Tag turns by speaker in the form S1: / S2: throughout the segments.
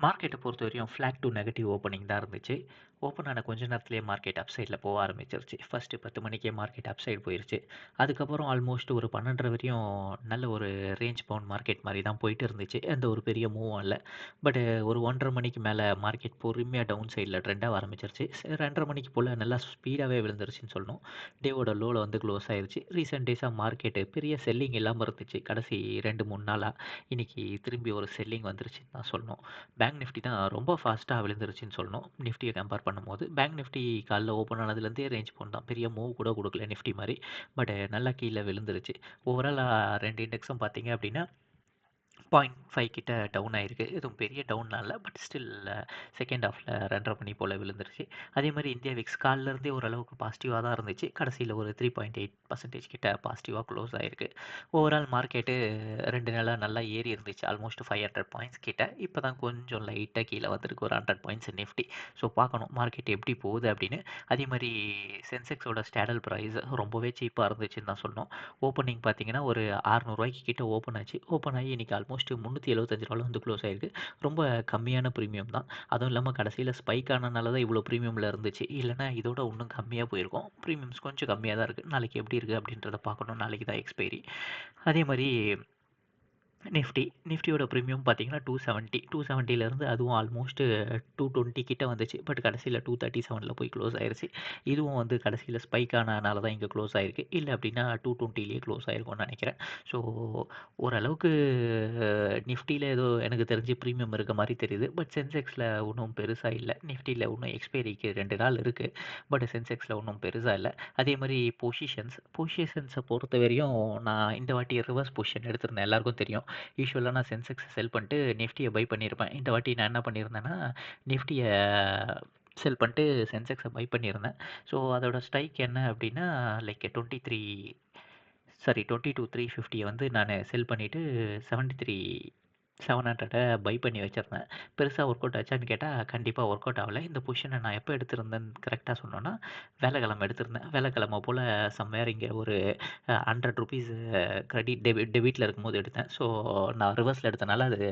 S1: மார்க்கெட்டை பொறுத்த வரையும் ஃப்ளாட் டூ நெகட்டிவ் ஓப்பனிங் தான் இருந்துச்சு. ஓப்பன் ஆன கொஞ்ச நேரத்துலேயே மார்க்கெட் அப் சைடில் போக ஆரம்பிச்சிருச்சு. ஃபஸ்ட்டு பத்து மணிக்கே மார்க்கெட் அப் சைடு போயிருச்சு. அதுக்கப்புறம் ஆல்மோஸ்ட் ஒரு 12:30 வரையும் நல்ல ஒரு ரேஞ்ச் பவுண்ட் மார்க்கெட் மாதிரி தான் போயிட்டு இருந்துச்சு. எந்த ஒரு பெரிய மூவும் இல்லை பட் ஒரு 1:30 மணிக்கு மேலே மார்க்கெட் பொறுமையாக டவுன் சைடில் ட்ரெண்டாக ஆரம்பிச்சிருச்சு. ரெண்டரை மணிக்கு போல் நல்லா ஸ்பீடாகவே விழுந்துருச்சுன்னு சொல்லணும். டேவோட லோவில் வந்து க்ளோஸ் ஆயிருச்சு. ரீசென்ட் டேஸாக மார்க்கெட்டு பெரிய செல்லிங் இல்லாமல் இருந்துச்சு. கடைசி ரெண்டு மூணு நாளாக இன்றைக்கி திரும்பி ஒரு செல்லிங் வந்துருச்சுன்னு தான் சொல்லணும். பேங்க் நிஃப்டி தான் ரொம்ப ஃபாஸ்ட்டாக விழுந்துருச்சுன்னு சொல்லணும். நிஃப்டிய கம்பேர் பண்ணும்போது. பேங்க் நிஃப்டி காலைல ஓப்பன் ஆனதுலேருந்தே ரேஞ்ச் பவுண்ட் தான். பெரிய மூவ் கூட கொடுக்கல நிஃப்டி மாதிரி பட் நல்லா கீழே விழுந்துருச்சு. ஓவரால் ரெண்டு இண்டெக்ஸும் பார்த்தீங்க அப்படின்னா பாயிண்ட் 0.5 கிட்ட டவுன் ஆயிருக்கு. எதுவும் பெரிய டவுன்லாம் இல்லை பட் ஸ்டில் செகண்ட் ஹாஃப்ல 2:30 மணி போல விழுந்துருச்சு. அதே மாதிரி இந்தியா விக்ஸ் காலிலேருந்தே ஓரளவுக்கு பாசிட்டிவாக தான் இருந்துச்சு. கடைசியில் ஒரு 3.8% கிட்ட பாசிட்டிவாக க்ளோஸ் ஆயிருக்கு. ஓவரால் மார்க்கெட்டு ரெண்டு நாளாக நல்லா ஏறி இருந்துச்சு. ஆல்மோஸ்ட் 500 பாயிண்ட்ஸ் கிட்ட. இப்போ தான் கொஞ்சம் லைட்டாக கீழே வந்திருக்கு. ஒரு 100 பாயிண்ட்ஸ் நிஃப்டி. ஸோ பார்க்கணும் மார்க்கெட் எப்படி போகுது அப்படின்னு. அதே மாதிரி சென்செக்ஸோட ஸ்டாடல் ப்ரைஸ் ரொம்பவே சீப்பாக இருந்துச்சுன்னு தான் சொல்லணும். ஓப்பனிங் பார்த்தீங்கன்னா ஒரு ரூ. 600 கிட்ட ஓப்பன் ஆச்சு. ஓப்பன் ஆகி இன்றைக்கி ஆல்மோஸ்ட் எழுபத்தஞ்சு 375 வந்து க்ளோஸ் ஆயிருக்கு. ரொம்ப கம்மியான ப்ரீமியம் தான். அதுவும் இல்லாமல் கடைசியில் ஸ்பைக் ஆனனால தான் இவ்வளோ ப்ரீமியமில் இருந்துச்சு. இல்லைனா இதோட இன்னும் கம்மியாக போயிருக்கும். ப்ரீமியம்ஸ் கொஞ்சம் கம்மியாக தான் இருக்குது நாளைக்கு எப்படி இருக்குது அப்படின்றத பார்க்கணும். நாளைக்கு தான் எக்ஸ்பைரி. அதே மாதிரி நிஃப்டி. நிஃப்டியோட ப்ரீமியம் பார்த்தீங்கன்னா 270 270லேருந்து அதுவும் ஆல்மோஸ்ட் 220 கிட்ட வந்துச்சு. பட் கடைசியில் டூ தேர்ட்டி செவனில் போய் க்ளோஸ் ஆயிருச்சு. இதுவும் வந்து கடைசியில் ஸ்பைக் ஆனதுனால தான் இங்கே க்ளோஸ் ஆயிருக்கு. இல்லை அப்படின்னா 220லயே க்ளோஸ் ஆயிருக்கும்னு நினைக்கிறேன் ஸோ ஓரளவுக்கு நிஃப்டியில் ஏதோ எனக்கு தெரிஞ்சு ப்ரீமியம் இருக்க மாதிரி தெரியுது. பட் சென்செக்ஸில் ஒன்றும் பெருசாக இல்லை நிஃப்டியில் இன்னும் எக்ஸ்பைரிக்கு ரெண்டு நாள் இருக்குது பட் சென்செக்ஸில் ஒன்றும் பெருசாக இல்லை அதே மாதிரி பொசிஷன்ஸ் பொறுத்த வரையும் நான் இந்த வாட்டி ரிவர்ஸ் பொசிஷன் எடுத்திருந்தேன். எல்லாருக்கும் தெரியும். யூஸ்வலாக நான் சென்செக்ஸ் செல் பண்ணிட்டு நிஃப்டிய பை பண்ணியிருப்பேன். இந்த வாட்டி நான் என்ன பண்ணியிருந்தேன்னா, நிஃப்டியை செல் பண்ணிட்டு சென்செக்ஸை பை பண்ணியிருந்தேன். ஸோ அதோட ஸ்ட்ரைக் என்ன அப்படின்னா லைக் 23 சாரி 22,350 வந்து நான் செல் பண்ணிவிட்டு செவென்டி த்ரீ 73 700 பை பண்ணி வச்சிருந்தேன். பெருசாக ஒர்க் அவுட் ஆச்சான்னு கேட்டால் கண்டிப்பாக ஒர்க் அவுட் ஆகலை இந்த பொசிஷனை நான் எப்போ எடுத்திருந்தேன்னு கரெக்டாக சொன்னோன்னா வேலைக்கிழமை எடுத்திருந்தேன். வேலைக்கிழமை போல் சம்வேர் இங்கே ஒரு ஹண்ட்ரட் ருபீஸ் க்ரெடிட் டெபிட் டெபிட்டில் இருக்கும்போது எடுத்தேன். ஸோ நான் ரிவர்ஸில் எடுத்தனால அது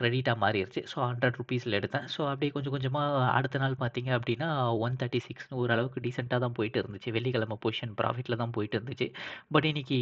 S1: க்ரெடிட்டாக மாறிடுச்சு ஸோ ஹண்ட்ரட் ருபீஸில் எடுத்தேன். ஸோ அப்படியே கொஞ்சம் கொஞ்சமாக அடுத்த நாள் பார்த்தீங்க அப்படின்னா 136 ஓரளவுக்கு டீசெண்டாக தான் போயிட்டு இருந்துச்சு. வெள்ளிக்கிழமை பொசிஷன் ப்ராஃபிட்டில் தான் போயிட்டு இருந்துச்சு. பட் இன்னைக்கு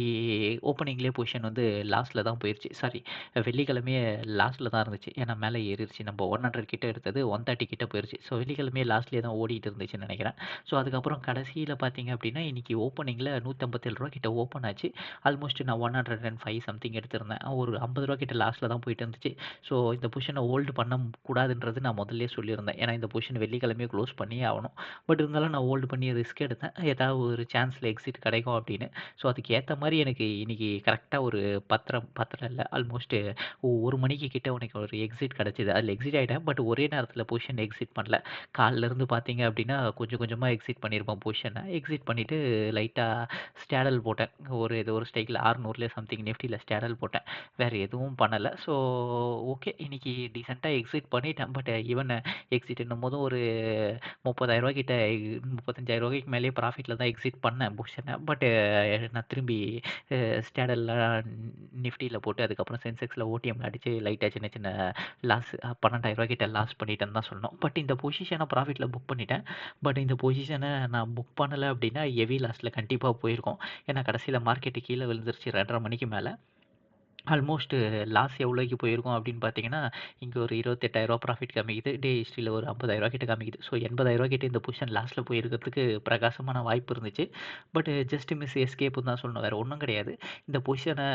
S1: ஓப்பனிங்லேயே பொசிஷன் வந்து லாஸ்ட்டில் தான் போயிடுச்சு சாரி வெள்ளிக்கிழமை வெள்ளிக்கிழமையே லாஸ்ட்டில் தான் இருந்துச்சு. ஏன்னா மேலே ஏறிடுச்சு நம்ம 100 கிட்ட எடுத்தது 130 கிட்ட போயிருச்சு. ஸோ வெள்ளிக்கிழமையே லாஸ்ட்லேயே தான் ஓடிட்டு இருந்துச்சுன்னு நினைக்கிறேன் ஸோ அதுக்கப்புறம் கடைசியில் பார்த்தீங்க அப்படின்னா, இன்றைக்கி ஓப்பனிங்கில் நூற்றம்பத்தேழு ரூபா கிட்ட ஓப்பன் ஆச்சு. ஆல்மோஸ்ட் நான் 105 சம்திங் எடுத்திருந்தேன். ஒரு ஐம்பது ரூபா கிட்ட லாஸ்ட்டில் தான் போயிட்டு இருந்துச்சு. ஸோ இந்த பொசிஷனை ஹோல்டு பண்ண கூடாதுன்றது நான் முதல்லே சொல்லியிருந்தேன். ஏன்னா இந்த பொசிஷன் வெள்ளிக்கிழமையே க்ளோஸ் பண்ணியே ஆகணும் பட் இருந்தாலும் நான் ஹோல்டு பண்ணி ரிஸ்க் எடுத்தேன். ஏதாவது ஒரு சான்ஸில் எக்ஸிட் கிடைக்கும் அப்படின்னு. ஸோ அதுக்கு ஏற்ற மாதிரி எனக்கு இன்னைக்கு கரெக்டாக ஒரு பத்திரம் பத்திரம் இல்லை ஆல்மோஸ்ட்டு ஓ ஒரு மணிக்கு கிட்ட உனக்கு ஒரு எக்ஸிட் கிடச்சிது அதில் எக்ஸிட் ஆகிட்டேன் பட் ஒரே நேரத்தில் பொசிஷன் எக்ஸிட் பண்ணல. காலிலேருந்து பார்த்தீங்க அப்படின்னா, கொஞ்சம் கொஞ்சமாக எக்ஸிட் பண்ணியிருப்போம் பொசிஷனை எக்ஸிட் பண்ணிவிட்டு லைட்டாக ஸ்டேடல் போட்டேன். ஒரு ஏதோ ஒரு ஸ்டைக்கில் ஆறுநூறுல சம்திங் நிஃப்டியில் ஸ்டேடல் போட்டேன். வேறு எதுவும் பண்ணலை ஸோ ஓகே இன்னைக்கு டீசெண்டாக எக்ஸிட் பண்ணிட்டேன். பட் ஈவன் எக்ஸிட்ன்னும்போதும் ஒரு முப்பதாயிரரூவா கிட்ட முப்பத்தஞ்சாயிரரூவாய்க்கு மேலேயே ப்ராஃபிட்டில் தான் எக்ஸிட் பண்ணேன் பொசிஷனை பட் நான் திரும்பி அ நிஃப்டியில் போட்டு அதுக்கப்புறம் சென்செக்ஸில் ஓட்டி ஏடிஎம்ல அடிச்சு லைட்டாக சின்ன சின்ன லாஸ் ரூ. 12,000 கிட்ட லாஸ் பண்ணிட்டேன்னு தான் சொல்லணும். பட் இந்த பொசிஷனை ப்ராஃபிட்டில் புக் பண்ணிட்டேன். பட் இந்த பொசிஷனை நான் புக் பண்ணலை அப்படின்னா ஹெவி லாஸில் கண்டிப்பாக போயிருக்கோம் ஏன்னா கடைசியில் மார்க்கெட்டு கீழே விழுந்துருச்சு 2:30 மணிக்கு மேலே ஆல்மோஸ்ட் லாஸ் எவ்வளோக்கு போயிருக்கும் அப்படின்னு பார்த்தீங்கன்னா, இங்கே ஒரு ரூ. 28,000 ப்ராஃபிட் காமிக்குது. டே ஹிஸ்ட்ரியில் ஒரு ரூ. 50,000 கிட்ட காமிக்குது. ஸோ ரூ. 80,000 கிட்ட இந்த பொசிஷன் லாஸ்ட்டில் போயிருக்கிறதுக்கு பிரகாசமான வாய்ப்பு இருந்துச்சு. பட் ஜஸ்ட் மிஸ் எஸ்கேப்ன்னு தான் சொல்லணும். வேறு ஒன்றும் கிடையாது. இந்த பொசிஷனை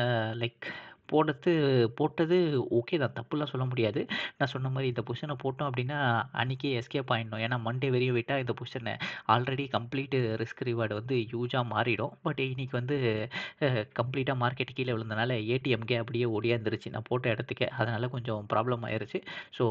S1: லைக் போடுறது போட்டது ஓகே தான். தப்புலாம் சொல்ல முடியாது. நான் சொன்ன மாதிரி இந்த பொசிஷனை போட்டோம் அப்படின்னா, அன்னைக்கே எஸ்கேப் ஆயிடணும். ஏன்னா மண்டே வரையும் விட்டால் இந்த பொசிஷனை ஆல்ரெடி கம்ப்ளீட்டு ரிஸ்க் ரிவார்டு வந்து யூஜாக மாறிடும். பட் இன்னைக்கு வந்து கம்ப்ளீட்டாக மார்க்கெட் கீழே விழுந்தனால ஏடிஎம்கே அப்படியே ஓடியாந்துருச்சு. நான் போட்ட இடத்துக்கே. அதனால் கொஞ்சம் ப்ராப்ளம் ஆயிருச்சு. ஸோ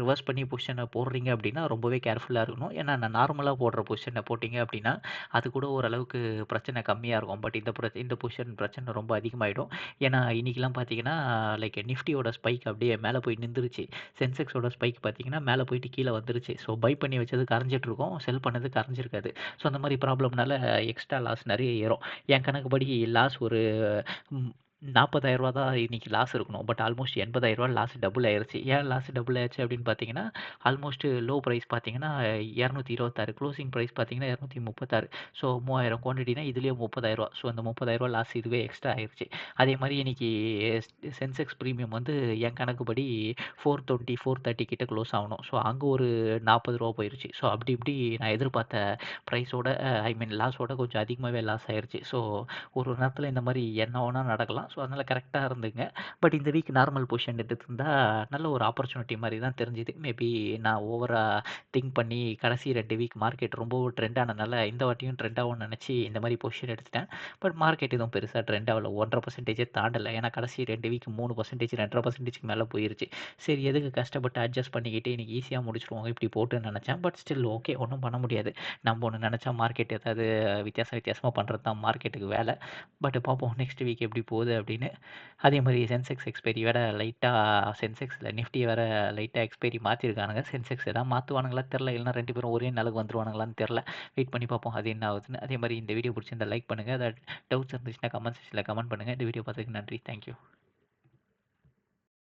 S1: ரிவர்ஸ் பண்ணி பொசிஷனை போடுறீங்க அப்படின்னா, ரொம்பவே கேர்ஃபுல்லாக இருக்கணும். ஏன்னா நான் நார்மலாக போடுற பொசிஷனை போட்டிங்க அப்படின்னா, அது கூட ஓரளவுக்கு பிரச்சனை கம்மியாக இருக்கும். பட் இந்த இந்த பொசிஷன் பிரச்சனை ரொம்ப அதிகமாகிடும் ஏன்னா இன்றைக்கெலாம் பார்த்தீங்கன்னா, லைக் நிஃப்டியோட ஸ்பைக் அப்படியே மேலே போய் நின்றுருச்சு சென்செக்ஸோட ஸ்பைக் பார்த்தீங்கன்னா, மேலே போயிட்டு கீழே வந்துருச்சு. ஸோ பை பண்ணி வச்சது கரைஞ்சிட்ருக்கோம் செல் பண்ணது கரைஞ்சிருக்காது. ஸோ அந்த மாதிரி ப்ராப்ளம்னால எக்ஸ்ட்ரா லாஸ் நிறைய ஏறும். என் கணக்குப்படி லாஸ் ஒரு ம் 40,000 தான் இன்னைக்கு லாஸ் இருக்கணும். பட் ஆல்மோஸ்ட் ரூ. 80,000 லாஸ் டபுள் ஆயிருச்சு. ஏன் லாஸ் டபுள் ஆயிருச்சு அப்படின்னு பார்த்தீங்கன்னா, ஆல்மோஸ்ட் லோ பிரைஸ் பார்த்தீங்கன்னா, 226 க்ளோசிங் பிரைஸ் பார்த்தீங்கன்னா 236 ஸோ 3000 குவான்டிட்டினா இதுலேயே ரூ. 30,000 ஸோ அந்த ரூ. 30,000 லாஸ் இதுவே எக்ஸ்ட்ரா ஆயிருச்சு. அதே மாரி இன்னைக்கு சென்செக்ஸ் பிரீமியம் வந்து என் கணக்குப்படி 420, 430 கிட்ட க்ளோஸ் ஆகணும். ஸோ அங்க ஒரு ரூ. 40 போயிருச்சு. ஸோ அப்படி இப்படி நான் எதிர்பார்த்த பிரைஸோட ஐ மீன் லாஸோட கொஞ்சம் அதிகமாவே லாஸ் ஆயிருச்சு. ஸோ ஒரு ஒரு நேரத்துல இந்த மாரி என்ன வேணா நடக்கலாம். ஸோ அதனால் கரெக்டாக இருந்துங்க. பட் இந்த வீக் நார்மல் பொசிஷன் எடுத்திருந்தால் நல்ல ஒரு ஆப்பர்ச்சுனிட்டி மாதிரி தான் தெரிஞ்சுது. மேபி நான் ஓவராக திங்க் பண்ணி கடைசி ரெண்டு வீக் மார்க்கெட் ரொம்பவும் ட்ரெண்ட் இந்த வாட்டியும் ட்ரெண்ட் ஆகும்னு இந்த மாதிரி பொசிஷன் எடுத்துட்டேன். பட் மார்க்கெட் எதுவும் பெருசாக ட்ரெண்ட் ஆகல. 1.5% தாண்டல. ஏன்னா கடைசி ரெண்டு வீக் மூணு பர்சன்டேஜ் ரெண்டரை பர்சன்டேஜ்க்கு மேலே போயிருச்சு. சரி எதுக்கு கஷ்டப்பட்டு அட்ஜஸ்ட் பண்ணிக்கிட்டு இன்றைக்கி ஈஸியாக முடிச்சிருவாங்க இப்படி போட்டுன்னு நினச்சேன் பட் ஸ்டில் ஓகே ஒன்றும் பண்ண முடியாது. நம்ம ஒன்று நினச்சா மார்க்கெட் ஏதாவது வித்தியாச வித்தியாசமாக பண்ணுறது தான் மார்க்கெட்டுக்கு வேலை பட் பார்ப்போம் நெக்ஸ்ட் வீக் எப்படி போகுது அப்படின்னு. அதே மாதிரி சென்செக்ஸ் எக்ஸ்பைரி வேற லைட்டாக சென்செக்ஸில் நிஃப்டி வேற லைட்டாக எக்ஸ்பைரி மாற்றிருக்கானுங்க சென்செக்ஸ் எதாவது மாற்றுவானுங்களா தெரில இல்லைனா ரெண்டு பேரும் ஒரே நாளுக்கு வந்துருவானுங்களான்னு தெரில வெயிட் பண்ணி பார்ப்போம். அது என்ன ஆகுதுன்னு. அதே மாதிரி இந்த வீடியோ பிடிச்சிருந்தா லைக் பண்ணுங்கள் அதை டவுட்ஸ் இருந்துச்சுன்னா கமெண்ட் செக்ஷனில் கமெண்ட் பண்ணுங்கள் இந்த வீடியோ பார்த்ததுக்கு நன்றி. Thank you.